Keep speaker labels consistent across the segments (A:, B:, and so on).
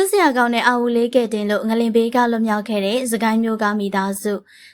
A: စ်စရာကောင်းတဲ့အာဝူလေးကဲ့တင်လို့ငလင်ဘေးကလွတ်မြောက်ခဲ့တဲ့စကိုင်းမျိုးကမိသားစု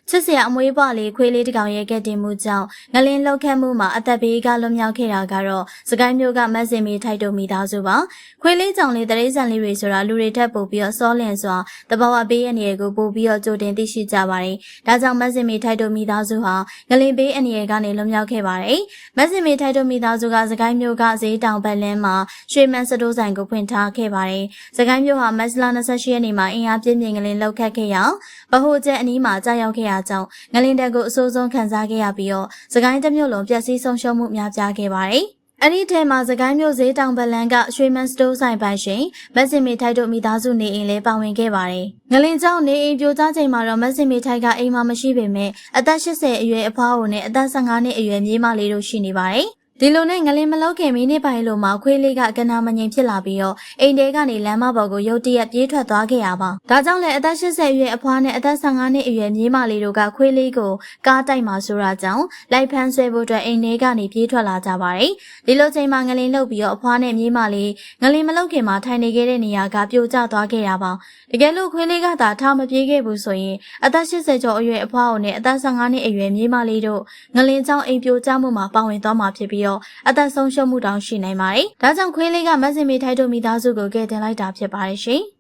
A: ချစ်စရာအမွေးပွားလေးခွေးလေးတစ်ကောင်ရဲ့ကဲ့တင်မှုကြောင့်ငလင်လောက်ခတ်မှုမှာအသက်ဘေးကလွတ်မြောက်ခဲ့တာကတော့စကိုင်းမျိုးကမက်စင်မီထိုက်တို့မိသားစုပါခွေးလေးကြောင့်လေးတရေဆန်လေးတွေဆိုတာလူတွေထက်ပိုပြီးတော့စောလင်စွာတဘာဝဘေးအနေကိုပို့ပြီးတော့ကြိုတင်သိရှိကြပါတယ်ဒါကြောင့်မက်စင်မီထိုက်တို့မိသားစုဟာငလင်ဘေးအနေကနေလွတ်မြောက်ခဲ့ပါတယ်မက်စင်မီထိုက်တို့မိသားစုကစကိုင်းမျိုးကဈေးတောင်ဘက်လင်းမှာရွှေမန်းစတိုးဆိုင်ကိုဖွင့်ထားခဲ့ပါတယ်စကိုင်းမျိုးဟာမက်စလာ28ရက်နေ့မှာအင်အားပြင်းပြင်းငလင်လောက်ခတ်ခဲ့ရအောင်ဗဟိုချက်အနီးမှာကြာရောက်ခဲ့ရကြောင်းငလင်တက်ကိုအဆိုးဆုံးခံစားခဲ့ရပြီးတော့စကိုင်းတစ်မြို့လုံးပျက်စီးဆုံးရှုံးမှုများပြားခဲ့ပါတယ်။အဲ့ဒီထဲမှာစကိုင်းမြို့ဈေးတောင်ဘလန်ကရွှေမန်းစတိုးဆိုင်ပိုင်ရှင်မက်စင်မီထိုက်တို့မိသားစုနေအိမ်လဲပါဝင်ခဲ့ပါတယ်။ငလင်ကျောင်းနေအိမ်ပြိုကျချိန်မှာတော့မက်စင်မီထိုက်ကအိမ်မှာမရှိပေမဲ့အသက်80အရွယ်အဖွားအိုနဲ့အသက်15နှစ်အရွယ်မြေးမလေးတို့ရှိနေပါတယ်။ ဒီလိုနဲ့ငလင်မလောက်ခင်မိနစ်ပိုင်းလိုမှခွေးလေးကကနာမငင်ဖြစ်လာပြီးတော့အိမ်ထဲကနေလမ်းမပေါ်ကိုရုတ်တရက်ပြေးထွက်သွားခဲ့ရပါ။ဒါကြောင့်လည်းအသက်80အရွယ်အဖွားနဲ့အသက်15နှစ်အရွယ်မြေးမလေးတို့ကခွေးလေးကိုကားတိုက်မှာဆိုတာကြောင့်လိုက်ဖမ်းဆွဲဖို့အတွက်အိမ်ထဲကနေပြေးထွက်လာကြပါတယ်။ဒီလိုချိန်မှာငလင်လှုပ်ပြီးတော့အဖွားနဲ့မြေးမလေးငလင်မလောက်ခင်မှာထိုင်နေခဲ့တဲ့နေရာကပြိုကျသွားခဲ့ရပါ။တကယ်လို့ခွေးလေးကသာထားမပြေးခဲ့ဘူးဆိုရင်အသက်80ကျော်အရွယ်အဖွားနဲ့အသက်15နှစ်အရွယ်မြေးမလေးတို့ငလင်ကျောင်းအိမ်ပြိုကျမှုမှာပါဝင်သွားမှာဖြစ်ပြီးတော့အသက်ဆုံးရှုံးမှုတောင်ရှိနိုင်ပါတယ်။ဒါကြောင့်ခွေးလေးကမက်စင်မီထိုက်တို့မိသားစုကိုကယ်တင်လိုက်တာဖြစ်ပါတယ်ရှင်။